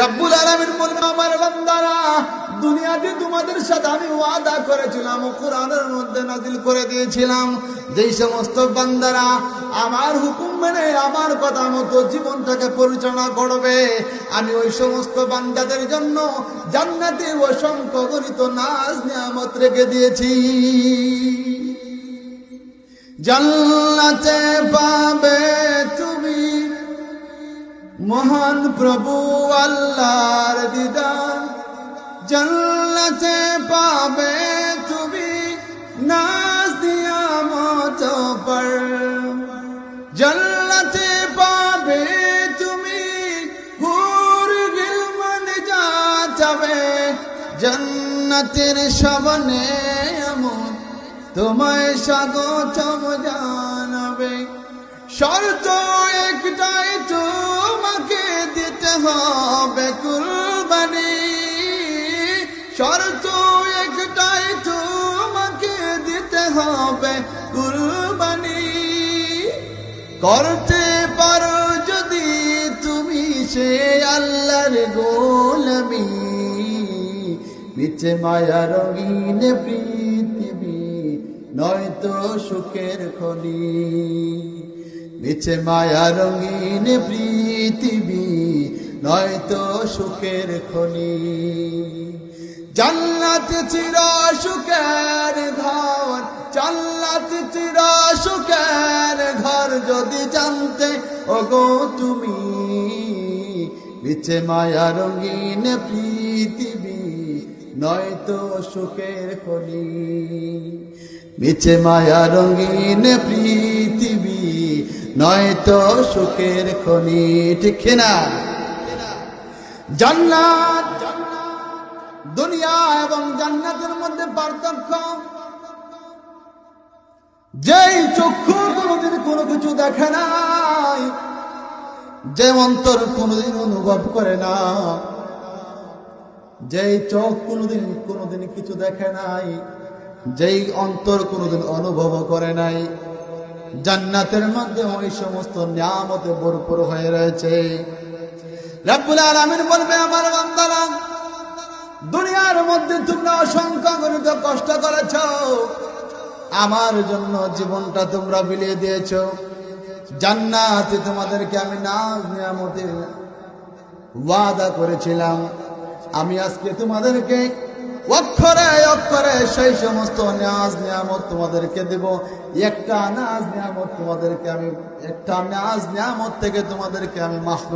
রব্বুল বলবে, আমার দুনিয়াতে তোমাদের সাথে আমি ওয়াদা করেছিলাম, ও কোরআনের মধ্যে নাজিল করে দিয়েছিলাম। যেই সমস্ত বান্দারা আমার হুকুম মেনে আমার কথা মতো জীবনটাকে পরিচালনা করবে, আমি ওই সমস্ত বান্দাদের জন্য জান্নাতে অসংখ্য গণিত নাজ নিয়ামত রেখে দিয়েছি। জান্নাতে পাবে মহান প্রভু আল্লাহর দিদার, জান্নাতে পাবে তুমি নাজ দিয়া মত পর। জান্নাতে পাবে তুমি, হুর গিলমান যা যাবে জান্নাতের সামনে এমন তোমায় স্বাগতম জানাবে। শর্ত হবে কুরবানি। শর্ত একটাই তোমাকে দিতে হবে কুরবানি। করতে পারো যদি তুমি সে আল্লাহর গোলামি। নিচে মায়া রঙিন পৃথিবী, নয়তো সুখের খনি। নিচে মায়া রঙিন পৃথিবী নয়তো সুখের খনি। জান্নাত চির সুখের ঘর, জান্নাত চির সুখের ঘর যদি জানতে, ওগো তুমি নিচে মায়া রঙিন পৃথিবী, নয়তো সুখের খনি। নিচে মায়া রঙিন পৃথিবী, নয়তো সুখের খনি, ঠিক না জান্নাত, দুনিয়া এবং জান্নাতের মধ্যে পার্থক্য। যেই চক্ষু কোনোদিন কোনো কিছু দেখে নাই, যে অন্তর কোনোদিন অনুভব করে না, যেই চোখ কোনোদিন কোনোদিন কিছু দেখে নাই, যেই অন্তর কোনোদিন অনুভব করে নাই, জান্নাতের মধ্যে ওই সমস্ত নিয়ামতে ভরপুর হয়ে রয়েছে। বলবে, আমার দুনিয়ার মধ্যে তোমরা অসংখ্য গণিত কষ্ট করেছ, আমার জন্য জীবনটা তোমরা বিলিয়ে দিয়েছ। জান্নাতে তোমাদেরকে আমি নাজ নিয়ামতে ওয়াদা করেছিলাম। আমি আজকে তোমাদেরকে অক্ষরে অক্ষরে সেই সমস্ত নাজ নিয়ামত তোমাদেরকে দেব। একটা নাজ নিয়ামত তোমাদেরকে আমি, একটা নাজ নিয়ামত থেকে তোমাদেরকে আমি মাহরুম